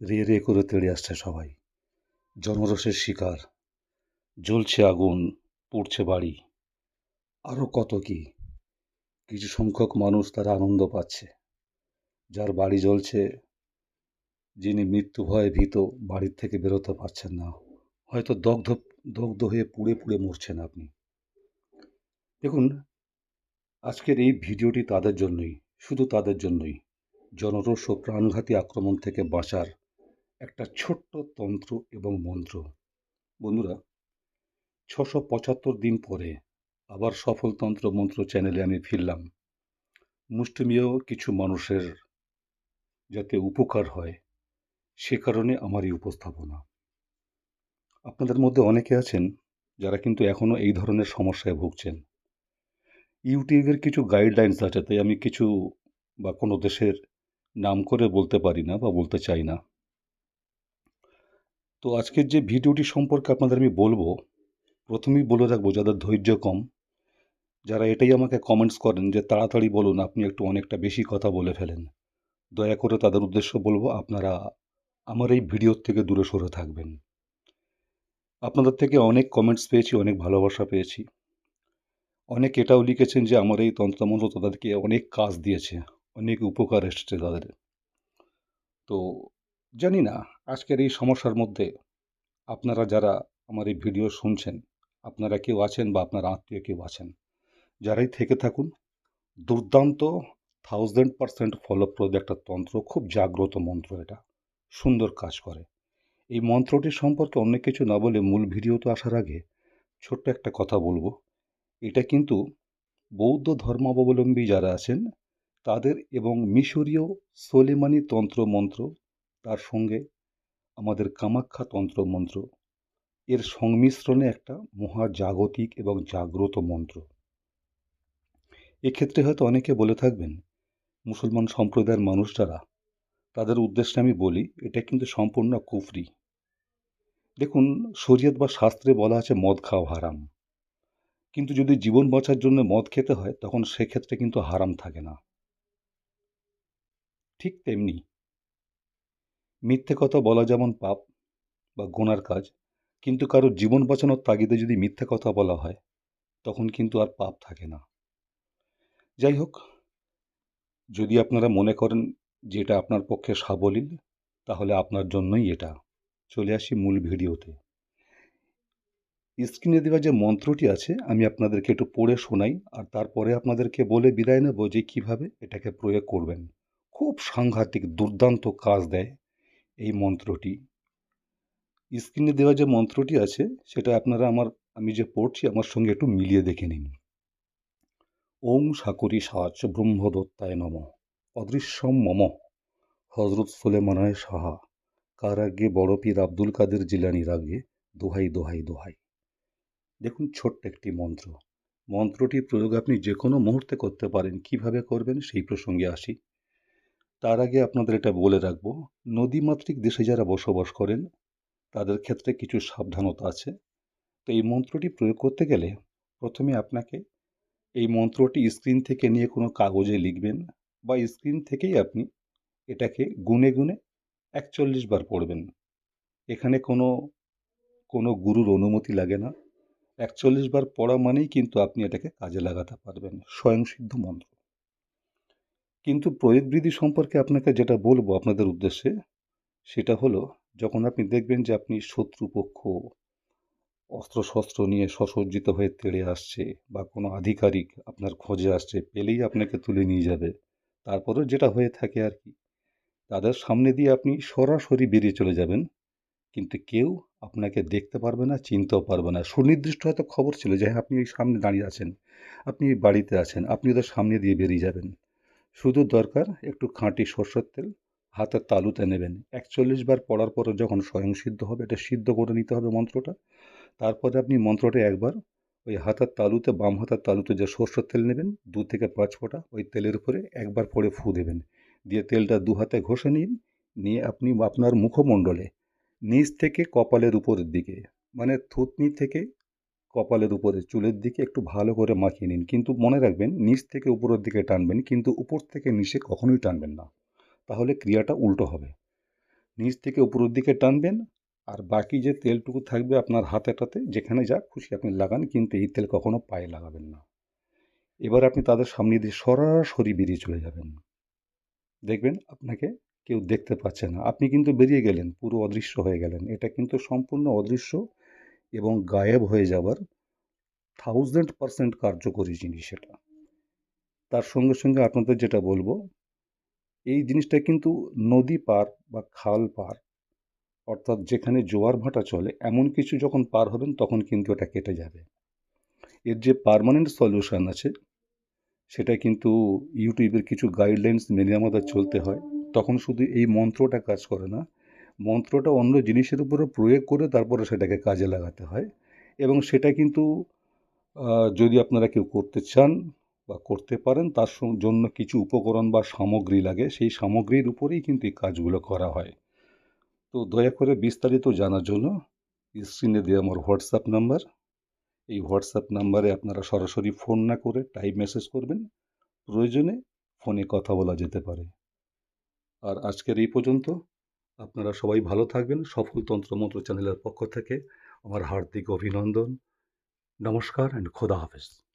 রে রে করে তেড়ে আসছে সবাই। জনরসের শিকার, জ্বলছে আগুন, পুড়ছে বাড়ি। আরও কত কি? কিছু সংখ্যক মানুষ তারা আনন্দ পাচ্ছে। যার বাড়ি জ্বলছে, যিনি মৃত্যু ভয়ে ভীত, বাড়ির থেকে বেরোতে পারছেন না। হয়তো দগ্ধ দগ্ধ হয়ে পুড়ে পুড়ে মরছেন আপনি। দেখুন, আজকের এই ভিডিওটি তাদের জন্যই, শুধু তাদের জন্যই। জনরস ও প্রাণঘাতী আক্রমণ থেকে বাঁচার একটা ছোট্ট তন্ত্র এবং মন্ত্র। বন্ধুরা, ছশো পঁচাত্তর দিন পরে আবার সফল তন্ত্র মন্ত্র চ্যানেলে আমি ফিরলাম। মুষ্টিমেয় কিছু মানুষের যাতে উপকার হয় সে কারণে আমার এই উপস্থাপনা। আপনাদের মধ্যে অনেকে আছেন যারা কিন্তু এখনও এই ধরনের সমস্যায় ভুগছেন। ইউটিউবের কিছু গাইডলাইন্স আছে, তাই আমি কিছু বা কোনো দেশের নাম করে বলতে পারি না বা বলতে চাই না। তো আজকের যে ভিডিওটি সম্পর্কে আপনাদের আমি বলব, প্রথমেই বলে রাখব যাদের ধৈর্য কম, যারা এটাই আমাকে কমেন্টস করেন যে তাড়াতাড়ি বলুন আপনি একটু অনেকটা বেশি কথা বলে ফেলেন। দয়া করে তাদের উদ্দেশ্য বলব আপনারা আমার এই ভিডিওর থেকে দূরে সরে থাকবেন। আপনাদের থেকে অনেক কমেন্টস পেয়েছি, অনেক ভালোবাসা পেয়েছি। অনেক এটাও লিখেছেন যে আমার এই তন্ত্রমন্ত্র তাদেরকে অনেক কাজ দিয়েছে, অনেক উপকার এসেছে তাদের। তো জানি না আজকের এই সমস্যার মধ্যে আপনারা যারা আমার এই ভিডিও শুনছেন, আপনারা কেউ আছেন বা আপনার আত্মীয় কেউ আছেন, যারাই থেকে থাকুন, দুর্দান্ত থাউজেন্ড পারসেন্ট ফলপ্রদ একটা তন্ত্র, খুব জাগ্রত মন্ত্র এটা, সুন্দর কাজ করে। এই মন্ত্রটি সম্পর্কে অনেক কিছু না বলে মূল ভিডিওতে আসার আগে ছোট্ট একটা কথা বলব। এটা কিন্তু বৌদ্ধ ধর্মাবলম্বী যারা আছেন, তাদের এবং মিশরীয় সোলেমানি তন্ত্র মন্ত্র তার সঙ্গে আমাদের কামাখ্যা তন্ত্র মন্ত্র। এর সংমিশ্রণে একটা মহাজাগতিক এবং জাগ্রত মন্ত্র। এক্ষেত্রে হয়তো অনেকে বলে থাকবেন, মুসলমান সম্প্রদায়ের মানুষ যারা, তাদের উদ্দেশ্যে আমি বলি, এটা কিন্তু সম্পূর্ণ কুফরি। দেখুন, শরীয়ত বা শাস্ত্রে বলা আছে, মদ খাওয়া হারাম। কিন্তু যদি জীবন বাঁচার জন্য মদ খেতে হয়, তখন সেক্ষেত্রে কিন্তু হারাম থাকে না। ঠিক তেমনি মিথ্যে কথা বলা যেমন পাপ বা গোনার কাজ, কিন্তু কারও জীবন বাঁচানোর তাগিদে যদি মিথ্যে কথা বলা হয়, তখন কিন্তু আর পাপ থাকে না। যাই হোক, যদি আপনারা মনে করেন যে এটা আপনার পক্ষে সাবলীল, তাহলে আপনার জন্যই এটা। চলে আসি মূল ভিডিওতে। স্ক্রিনে দেওয়া যে মন্ত্রটি আছে, আমি আপনাদেরকে একটু পড়ে শোনাই, আর তারপরে আপনাদেরকে বলে বিদায় নেব যে কীভাবে এটাকে প্রয়োগ করবেন। খুব সাংঘাতিক, দুর্দান্ত কাজ দেয়। এই মন্ত্রটি। স্ক্রিনে দেওয়া যে মন্ত্রটি আছে, সেটা আপনারা আমার, আমি যে পড়ছি, আমার সঙ্গে একটু মিলিয়ে দেখে নিন। ওং সাকরি সাচ ব্রহ্মদত্তায় নম। অদৃশ্যম মম। হজরত সুলেমানায় সাহা। কার আগে বড় পীর আব্দুল কাদের জিলানির আগে দোহাই দোহাই দোহাই। দেখুন ছোট্ট একটি মন্ত্র। মন্ত্রটির প্রয়োগ আপনি যে কোনো মুহূর্তে করতে পারেন। কীভাবে করবেন সেই প্রসঙ্গে আসি। তার আগে আপনাদের এটা বলে রাখব, নদীমাতৃক দেশে যারা বসবাস করেন, তাদের ক্ষেত্রে কিছু সাবধানতা আছে। তো এই মন্ত্রটি প্রয়োগ করতে গেলে প্রথমে আপনাকে এই মন্ত্রটি স্ক্রিন থেকে নিয়ে কোনো কাগজে লিখবেন বা স্ক্রিন থেকেই আপনি এটাকে গুনে গুনে একচল্লিশ বার পড়বেন। এখানে কোনো কোনো গুরুর অনুমতি লাগে না। একচল্লিশ বার পড়া মানেই কিন্তু আপনি এটাকে কাজে লাগাতে পারবেন। স্বয়ংসিদ্ধ মন্ত্র। কিন্তু প্রয়োগবিধি সম্পর্কে আপনাকে যেটা বলব আপনাদের উদ্দেশ্যে, সেটা হলো যখন আপনি দেখবেন যে আপনি শত্রুপক্ষ, অস্ত্রশস্ত্র নিয়ে সসজ্জিত হয়ে তেড়ে আসছে বা কোনো আধিকারিক আপনার খোঁজে আসছে, পেলেই আপনাকে তুলে নিয়ে যাবে। তারপরেও যেটা হয়ে থাকে আর কি, তাদের সামনে দিয়ে আপনি সরাসরি বেরিয়ে চলে যাবেন, কিন্তু কেউ আপনাকে দেখতে পারবে না, চিনতেও পারবে না। সুনির্দিষ্ট হয়তো খবর ছিল যে হ্যাঁ আপনি এই সামনে দাঁড়িয়ে আছেন, আপনি বাড়িতে আছেন, আপনি ওদের সামনে দিয়ে বেরিয়ে যাবেন। শুধু দরকার একটু খাঁটি সর্ষের তেল, হাতের তালুতে নেবেন। একচল্লিশ বার পড়ার পরে যখন স্বয়ং সিদ্ধ হবে, এটা সিদ্ধ করে নিতে হবে মন্ত্রটা। তারপরে আপনি মন্ত্রটা একবার ওই হাতের তালুতে, বাম হাতের তালুতে যে সর্ষের তেল নেবেন, দু থেকে পাঁচ ফোঁটা ওই তেলের উপরে একবার পরে ফু দেবেন। দিয়ে তেলটা দু হাতে ঘষে নিন, নিয়ে আপনি আপনার মুখমণ্ডলে, নিচ থেকে কপালের উপরের দিকে মানে থুতনি থেকে কপালের উপরে, চুলের দিকে একটু ভালো করে মাখিয়ে নিন। কিন্তু মনে রাখবেন, নিচ থেকে উপরের দিকে টানবেন, কিন্তু উপর থেকে নিচে কখনোই টানবেন না। তাহলে ক্রিয়াটা উল্টো হবে। নিচ থেকে উপরের দিকে টানবেন, আর বাকি যে তেলটুকু থাকবে আপনার হাতেটাতে, যেখানে যা খুশি আপনি লাগান, কিন্তু এই তেল কখনো পায়ে লাগাবেন না। এবার আপনি তাদের সামনে দিয়ে সরাসরি বেরিয়ে চলে যাবেন। দেখবেন আপনাকে কেউ দেখতে পাচ্ছে না। আপনি কিন্তু বেরিয়ে গেলেন, পুরো অদৃশ্য হয়ে গেলেন। এটা কিন্তু সম্পূর্ণ অদৃশ্য। এবং গায়েব হয়ে যাবার থাউজেন্ড পারসেন্ট কার্যকরী জিনিস এটা। তার সঙ্গে সঙ্গে আপনাদের যেটা বলব, এই জিনিসটা কিন্তু নদী পার বা খাল পার, অর্থাৎ যেখানে জোয়ার ভাটা চলে, এমন কিছু যখন পার হবেন তখন কিন্তু এটা কেটে যাবে। এর যে পার্মানেন্ট সলিউশন আছে, সেটা কিন্তু ইউটিউবের কিছু গাইডলাইন্স মেনে আমাদের চলতে হয়। তখন শুধু এই মন্ত্রটা কাজ করে না মন্ত্রটা অন্য জিনিসের উপরে প্রয়োগ করে তারপরে সেটাকে কাজে লাগাতে হয়। এবং সেটা কিন্তু যদি আপনারা কেউ করতে চান বা করতে পারেন, তার জন্য কিছু উপকরণ বা সামগ্রী লাগে, সেই সামগ্রীর উপরেই কিন্তু এই কাজগুলো করা হয়। তো দয়া করে বিস্তারিত জানার জন্য স্ক্রিনে দেওয়া আমার হোয়াটসঅ্যাপ নাম্বার। এই হোয়াটসঅ্যাপ নাম্বারে আপনারা সরাসরি ফোন না করে টাইপ মেসেজ করবেন। প্রয়োজনে ফোনে কথা বলা যেতে পারে। আর আজকের এই পর্যন্ত। আপনারা সবাই ভালো থাকবেন। সফল তন্ত্র মন্ত্র চ্যানেলের পক্ষ থেকে আমার হার্দিক অভিনন্দন। নমস্কার অ্যান্ড খোদা হাফেজ।